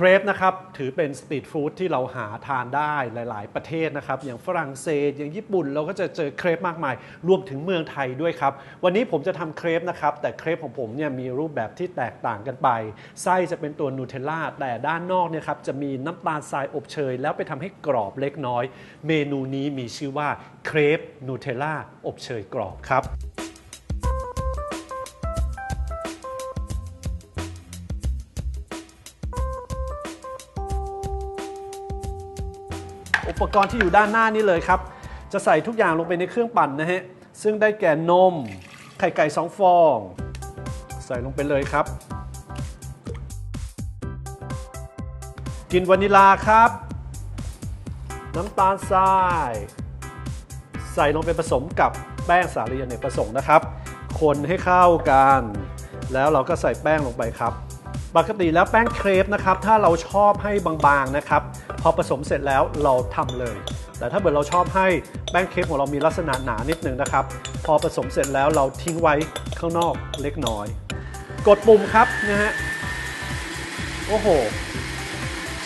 ครปนะครับถือเป็นสตรีทฟู้ดที่เราหาทานได้หลาย ๆ ประเทศนะครับ อย่างฝรั่งเศสอย่างญี่ปุ่นเราก็จะเจอเครปมากมาย รวมถึงเมืองไทยด้วยครับ วันนี้ผมจะทำเครปนะครับ แต่เครปของผมเนี่ยมีรูปแบบที่แตกต่างกันไป ไส้จะเป็นตัวนูเทลล่าแต่ด้านนอกเนี่ยครับจะมีน้ำตาลทรายอบเชย แล้วไปทำให้กรอบเล็กน้อย เมนูนี้มีชื่อว่าเครปนูเทลล่าอบเชยกรอบครับ อุปกรณ์ที่อยู่ด้านหน้านี้เลยครับ จะใส่ทุกอย่างลงไปในเครื่องปั่นนะฮะ ซึ่งได้แก่นม ไข่ไก่ 2 ฟอง ใส่ลงไปเลยครับ กินวานิลาครับ น้ำตาลทราย ใส่ลงไปผสมกับแป้งสาลีอเนกประสงค์นะครับ คนให้เข้ากัน แล้วเราก็ใส่แป้งลงไปครับ ปกติแล้วแป้งเครปนะครับถ้าเราชอบให้บางๆนะครับพอผสมเสร็จแล้วเราทำเลย แต่ถ้าเกิดเราชอบให้แป้งเครปของเรามีลักษณะหนานิดนึงนะครับ พอผสมเสร็จแล้วเราทิ้งไว้ข้างนอกเล็กน้อย กดปุ่มครับนะฮะโอ้โห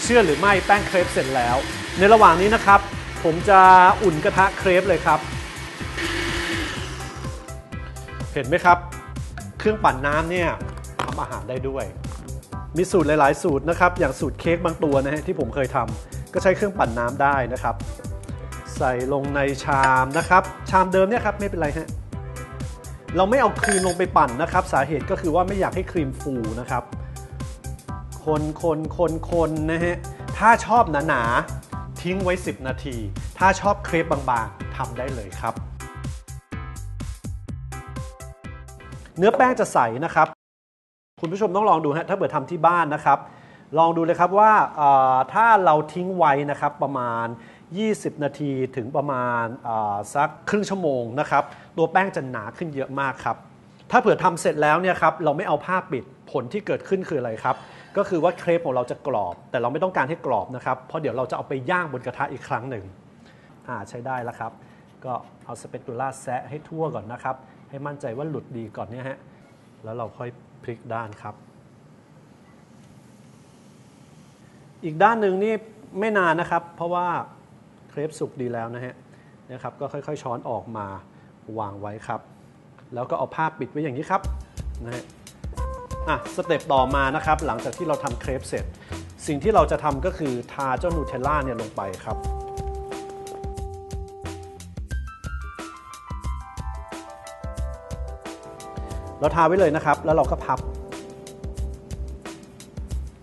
เชื่อหรือไม่แป้งเครปเสร็จแล้ว ในระหว่างนี้นะครับ ผมจะอุ่นกระทะเครปเลยครับ เห็นไหมครับ เครื่องปั่นน้ำเนี่ยทำอาหารได้ด้วย มีสูตรหลาย ๆ สูตรนะครับ อย่างสูตรเค้กบางตัวนะฮะที่ผมเคยทำก็ใช้เครื่องปั่นน้ำได้นะครับ ใส่ลงในชามนะครับ ชามเดิมเนี่ยครับไม่เป็นไรฮะเราไม่เอาครีมลงไปปั่นนะครับ สาเหตุก็คือว่าไม่อยากให้ครีมฟูนะครับ คนคนคนคนนะฮะถ้าชอบหนาๆทิ้งไว้ 10 นาที ถ้าชอบเครปบางๆทำได้เลยครับ เนื้อแป้งจะใสนะครับ คุณผู้ชมต้องลองดูฮะถ้าเกิดทำที่บ้านนะครับ ลองดูเลยครับว่าเอ่อถ้าเราทิ้งไว้นะครับประมาณ 20 นาทีถึงประมาณเอ่อสักครึ่งชั่วโมงนะครับ ตัวแป้งจะหนาขึ้นเยอะมากครับ ถ้าเผื่อทำเสร็จแล้วเนี่ยครับเราไม่เอาผ้าปิดผลที่เกิดขึ้นคืออะไรครับ ก็คือว่าเครปของเราจะกรอบ แต่เราไม่ต้องการให้กรอบนะครับ เพราะเดี๋ยวเราจะเอาไปย่างบนกระทะอีกครั้งหนึ่ง อ่าใช้ได้แล้วครับ ก็เอาสเปตูล่าแซะให้ทั่วก่อนนะครับ ให้มั่นใจว่าหลุดดีก่อนเนี่ยฮะ แล้วเราค่อย พลิกด้านครับ อีกด้านหนึ่งนี่ไม่นานนะครับ เพราะว่าเครปสุกดีแล้วนะฮะนะครับก็ค่อยๆช้อนออกมาวางไว้ครับ แล้วก็เอาผ้าปิดไว้อย่างนี้ครับนะฮะอะสเต็ปต่อมานะครับ หลังจากที่เราทำเครปเสร็จ สิ่งที่เราจะทำก็คือทาเจ้านูเทลล่าเนี่ยลงไปครับ เราทาไว้เลยนะครับ แล้วเราก็พับ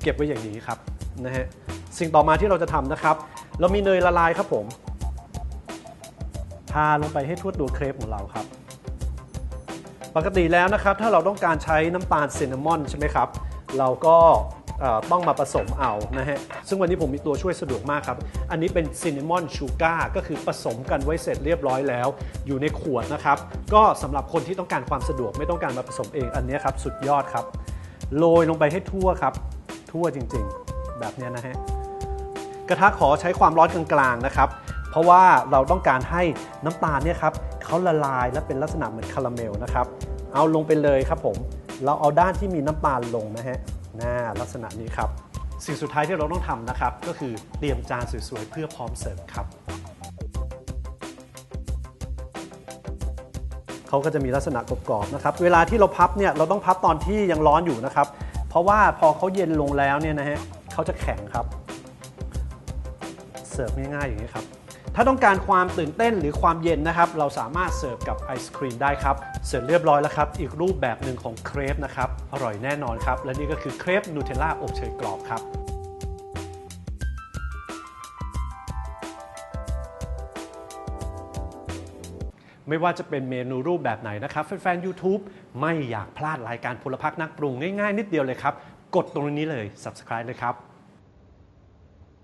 เก็บไว้อย่างนี้ครับนะฮะสิ่งต่อมาที่เราจะทำนะครับ เรามีเนยละลายครับผม ทาลงไปให้ทั่วตัวเครปของเราครับ ปกติแล้วนะครับ ถ้าเราต้องการใช้น้ำตาลซินนามอนใช่ไหมครับ เราก็ ต้องมาผสมเอานะฮะ ซึ่งวันนี้ผมมีตัวช่วยสะดวกมากครับ อันนี้เป็นซินนามอนชูการ์ก็คือผสมกันไว้เสร็จเรียบร้อยแล้ว อยู่ในขวดนะครับ ก็สำหรับคนที่ต้องการความสะดวกไม่ต้องการมาผสมเองอันนี้ครับ สุดยอดครับ โรยลงไปให้ทั่วครับ ทั่วจริงๆ แบบนี้นะฮะ กระทะขอใช้ความร้อนกลางๆนะครับ เพราะว่าเราต้องการให้น้ำตาลเนี่ยครับเขาละลายและเป็นลักษณะเหมือนคาราเมลนะครับ เอาลงไปเลยครับผม เราเอาด้านที่มีน้ำตาลลงนะฮะ หน้าลักษณะนี้ครับ สิ่งสุดท้ายที่เราต้องทำนะครับ ก็คือเตรียมจานสวยๆ เพื่อพร้อมเสิร์ฟครับเขาก็จะมีลักษณะกรอบๆนะครับ เวลาที่เราพับเนี่ยเราต้องพับตอนที่ยังร้อนอยู่นะครับ เพราะว่าพอเขาเย็นลงแล้วเนี่ยนะฮะเขาจะแข็งครับ เสิร์ฟง่ายๆอย่างนี้ครับ ถ้าต้องการความตื่นเต้นหรือความเย็นนะครับ เราสามารถเสิร์ฟกับไอศครีมได้ครับ เสร็จเรียบร้อยแล้วครับ อีกรูปแบบหนึ่งของเครปนะครับ อร่อยแน่นอนครับ และนี่ก็คือเครปนูเทลล่าอบเชยกรอบครับไม่ว่าจะเป็นเมนูรูปแบบไหนนะครับ แฟนๆ YouTube ไม่อยากพลาดรายการพลพักนักปรุงง่ายๆ นิดเดียวเลยครับ กดตรงนี้เลย Subscribe เลยครับ